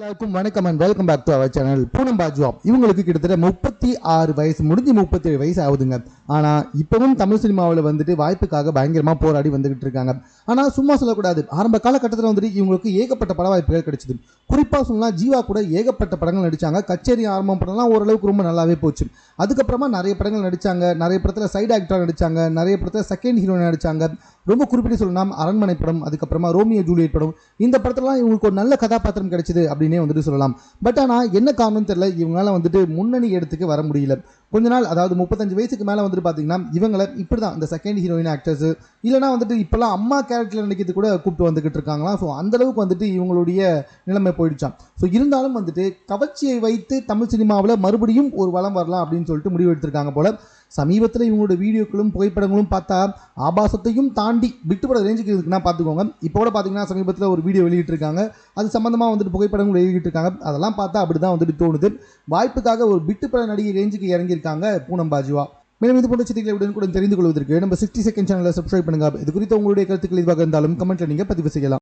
எல்லாருக்கும் வணக்கம் and welcome back to our channel Poonam Bajwa இவங்களுக்கு கிட்டத்தட்ட முப்பத்தி ஆறு வயசு முடிஞ்சு முப்பத்தி ஏழு வயசு ஆகுதுங்க. ஆனால் இப்பவும் தமிழ் சினிமாவில் வந்துட்டு வாய்ப்புக்காக பயங்கரமாக போராடி வந்துகிட்டு இருக்காங்க. ஆனால் சும்மா சொல்லக்கூடாது. ஆரம்ப காலகட்டத்தில் வந்துட்டு இவங்களுக்கு ஏகப்பட்ட பட வாய்ப்புகள் கிடைச்சிது. குறிப்பாக சொன்னால் ஜீவா கூட ஏகப்பட்ட படங்கள் நடிச்சாங்க. கச்சேரி ஆரம்பம் படம்லாம் ஓரளவுக்கு ரொம்ப நல்லாவே போச்சு. அதுக்கப்புறமா நிறைய படங்கள் நடிச்சாங்க. நிறைய படத்தில் சைடு ஆக்டராக நடிச்சாங்க. நிறைய படத்தில் செகண்ட் ஹீரோயின் நடிச்சாங்க. ரொம்ப குறிப்பிட்டு சொல்லலாம் அரண்மனை படம் அதுக்கப்புறமா ரோமியோ ஜூலியட் படம் இந்த படத்துலலாம் இவங்களுக்கு ஒரு நல்ல கதாபாத்திரம் கிடைச்சிது அப்படின்னே வந்துட்டு சொல்லலாம். பட் ஆனால் என்ன காரணம் தெரியல. இவங்களால வந்துட்டு முன்னணி இடத்துக்கு வர முடியல. கொஞ்ச நாள் அதாவது முப்பத்தஞ்சு வயசுக்கு மேலே வந்துட்டு பார்த்தீங்கன்னா இவங்களை இப்படி தான் இந்த செகண்ட் ஹீரோயின் ஆக்டர்ஸ் இல்லைனா வந்துட்டு இப்போல்லாம் அம்மா கேரக்டரில் நடிக்கிறது கூட கூப்பிட்டு வந்துக்கிட்டு இருக்காங்களா? ஸோ அந்தளவுக்கு வந்துட்டு இவங்களுடைய நிலைமை போயிடுச்சான் ஸோ இருந்தாலும் வந்துட்டு கவர்ச்சியை வைத்து தமிழ் சினிமாவில் மறுபடியும் ஒரு வளம் வரலாம் அப்படின்னு சொல்லிட்டு முடிவு எடுத்திருக்காங்க போல். சமீபத்தில் இவங்களோட வீடியோக்களும் புகைப்படங்களும் பார்த்தா ஆபாசத்தையும் தாண்டி விட்டுப்பட ரேஞ்சுக்கு இருக்குன்னா பார்த்துக்கோங்க இப்போ கூட பார்த்தீங்கன்னா சமீபத்தில் ஒரு வீடியோ வெளியிட்டிருக்காங்க. அது சம்மந்தமாக வந்துட்டு புகைப்படங்கள் வெளியிட்டிருக்காங்க. அதெல்லாம் பார்த்தா அப்படி தான் வந்துட்டு தோணுது. வாய்ப்புக்காக ஒரு விட்டுப்பட நடிகை ரேஞ்சுக்கு இறங்கியிருக்காங்க பூனம் பாஜுவா. மேலும் இது போன்ற செய்திகளை உடன் கூட தெரிந்து கொள்வதற்கு நம்ம சிக்ஸ்டி செகண்ட் சேனலை சப்ஸ்கிரைப் பண்ணுங்க. இது குறித்த உங்களுடைய கருத்துக்கள் இதுவாக இருந்தாலும் கமெண்ட்ல நீங்க பதிவு செய்யலாம்.